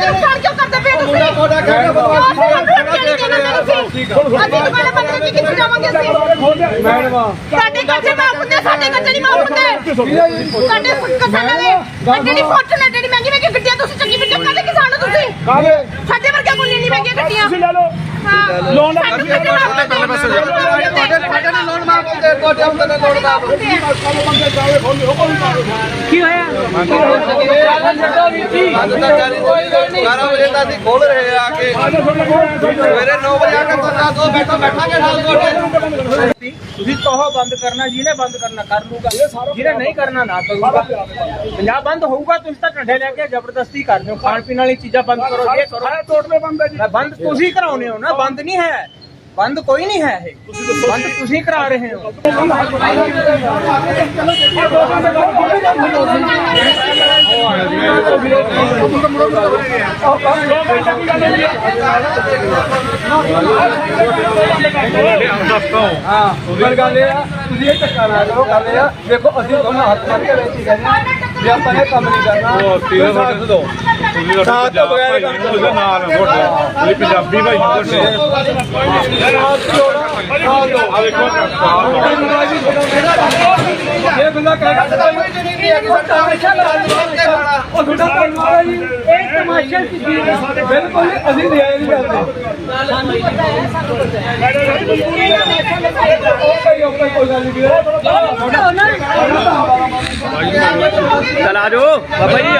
ਨੁਕਸਾਨ ਕਿਉਂ ਕਰਦੇ ਪਏ ਤੁਸੀਂ ਮੁੰਡਾ ਤੁਹਾਡਾ ਕਹਿਣਾ ਬਦਮਾਸ਼ ਅਸੀਂ ਦੁਕਾਨਾਂ ਬੰਦ ਕਰਕੇ ਕਿੱਥੇ ਜਾਵਾਂਗੇ ਅਸੀਂ ਸਾਡੇ ਕੱਚੇ ਮਾਫ ਹੁੰਦੇ ਸਾਡੇ ਕੱਚੇ ਨਹੀਂ ਮਾਫ ਹੁੰਦੇ ਸਾਡੇ ਕਿਸਾਨਾਂ ਦੇ ਦੀ ਫੋਰਚੂਨਰ ਜਿਹੜੀ ਮਹਿੰਗੀ ਮਹਿੰਗੀ ਗੱਡੀਆਂ ਤੁਸੀਂ ਚੰਗੀ ਵੀਡੀਓ ਕਾਹਦੇ ਕਿਸਾਨ ਹੋ ਤੁਸੀਂ ਕਾਹਦੇ ਸਾਡੇ ਵਰਗੇ ਕੋਲ ਨਹੀਂ ਮਹਿੰਗੀਆਂ ਗੱਡੀਆਂ ਤੁਸੀਂ ਲੈ ਲਓ ਹਾਂ ਲੋਨ ਦਾ ਸਾਨੂੰ ਕੱਚੇ ਮਾਫ ਹੁੰਦੇ ਤੁਹਾਡੇ ਤੁਹਾਡੇ ਨੇ ਲੋਨ ਮਾਫ ਹੁੰਦੇ ਤੁਹਾਡੇ ਆਪਣੇ ਨੇ ਲੋਨ ਮਾਫ ਕੀ ਹੋਇਆ? ਅੱਜ ਤਾਂ ਜਾਰੀ 12 ਵਜੇ ਤੱਕ ਅਸੀਂ ਖੋਲ ਰਹੇ ਆ ਕੇ। ਸਵੇਰੇ 9 ਵਜੇ ਆ ਕੇ ਤੁਹਾਡਾ ਦੋ ਬੈਠਾ ਬੈਠਾਂਗੇ ਨਾਲ ਤੁਹਾਡੇ ਤੁਸੀਂ ਕਹੋ ਬੰਦ ਕਰਨਾ ਜਿਹਨੇ ਬੰਦ ਕਰਨਾ ਕਰ ਲੂਗਾ ਜਿਹਨੇ ਨਹੀਂ ਕਰਨਾ ਨਾ ਕਰੂਗਾ। ਪੰਜਾਬ ਬੰਦ ਹੋਊਗਾ ਤੁਸੀਂ ਤਾਂ ਢੰਡੇ ਲੈ ਕੇ ਜ਼ਬਰਦਸਤੀ ਕਰਦੇ ਹੋ। ਖਾਣ ਪੀਣ ਵਾਲੀ ਚੀਜ਼ਾਂ ਬੰਦ ਕਰੋ। ਇਹ ਕਰੋ ਸਾਰੇ ਟੋਟਲੇ ਬੰਦ ਹੈ ਜੀ। ਬੰਦ ਤੁਸੀਂ ਕਰਾਉਨੇ ਹੋ ਨਾ ਬੰਦ ਨਹੀਂ ਹੈ। ਬੰਦ ਕੋਈ ਨਹੀਂ ਹੈ ਇਹ। ਬੰਦ ਤੁਸੀਂ ਕਰਾ ਰਹੇ ਹੋ। ਹਾਂ ਗੱਲ ਗੱਲ ਇਹ ਆ ਤੁਸੀਂ ਇਹ ਧੱਕਾ ਨਾ ਕਰੋ ਗੱਲ ਇਹ ਆ ਦੇਖੋ ਅਸੀਂ ਦੋਨੋਂ ਹੱਥ ਫੜ ਕੇ ਬੈਠੀ ਕਹਿੰਦੇ ਆ ਵੀ ਆਪਾਂ ਨੇ ਕੰਮ ਨਹੀਂ ਕਰਨਾ ਉਹ ਤੀਰ ਸਾਡੇ ਦੋ ਤੁਸੀਂ ਸਾਥ ਤੋਂ ਬਗੈਰ ਕੰਮ ਉਹਦੇ ਨਾਲ ਤੁਹਾਡੇ। ਇਹ ਪੰਜਾਬੀ ਭਾਈ ਤੁਹਾਡੇ। ਆ ਦੇਖੋ। ਇਹ ਬੰਦਾ ਕਹੇਗਾ ਤਾਂ ਨਹੀਂ ਹੈ ਕਿ ਸਾਡਾ ਹਮੇਸ਼ਾ ਉਹ ਤੁਹਾਡਾ ਧੰਨਵਾਦ ਜੀ। ਇਹ ਤਮਾਸ਼ਾ ਕੀ ਚੀਜ਼ ਹੈ ਬਿਲਕੁਲ ਨਹੀਂ, ਅਸੀਂ ਨਿਆਂ ਨਹੀਂ ਕਰਦੇ ਉਹ ਕੋਈ ਉਹ ਕੋਈ ਕੋਈ ਗੱਲ ਨਹੀਂ ਵੀਰੇ ਚਲ ਆ ਜਾਓ। ਬਾਬਾ ਜੀ